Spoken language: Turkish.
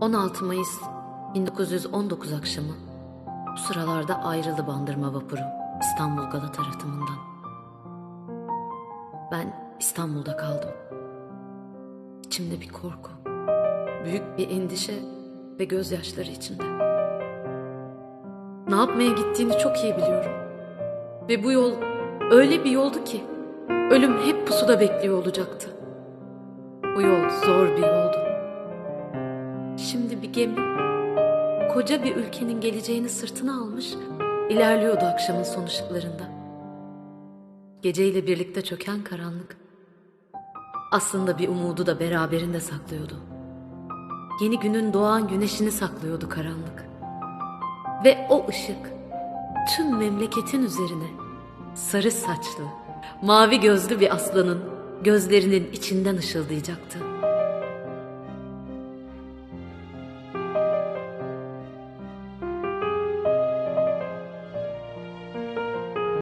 16 Mayıs 1919 akşamı bu sıralarda ayrıldı bandırma vapuru İstanbul Galata tarafından. Ben İstanbul'da kaldım. İçimde bir korku, büyük bir endişe ve gözyaşları içinde. Ne yapmaya gittiğini çok iyi biliyorum. Ve bu yol öyle bir yoldu ki ölüm hep pusuda bekliyor olacaktı. Bu yol zor bir yoldu. Şimdi bir gemi koca bir ülkenin geleceğini sırtına almış ilerliyordu akşamın son ışıklarında. Geceyle birlikte çöken karanlık aslında bir umudu da beraberinde saklıyordu. Yeni günün doğan güneşini saklıyordu karanlık. Ve o ışık tüm memleketin üzerine sarı saçlı, mavi gözlü bir aslanın gözlerinin içinden ışıldayacaktı.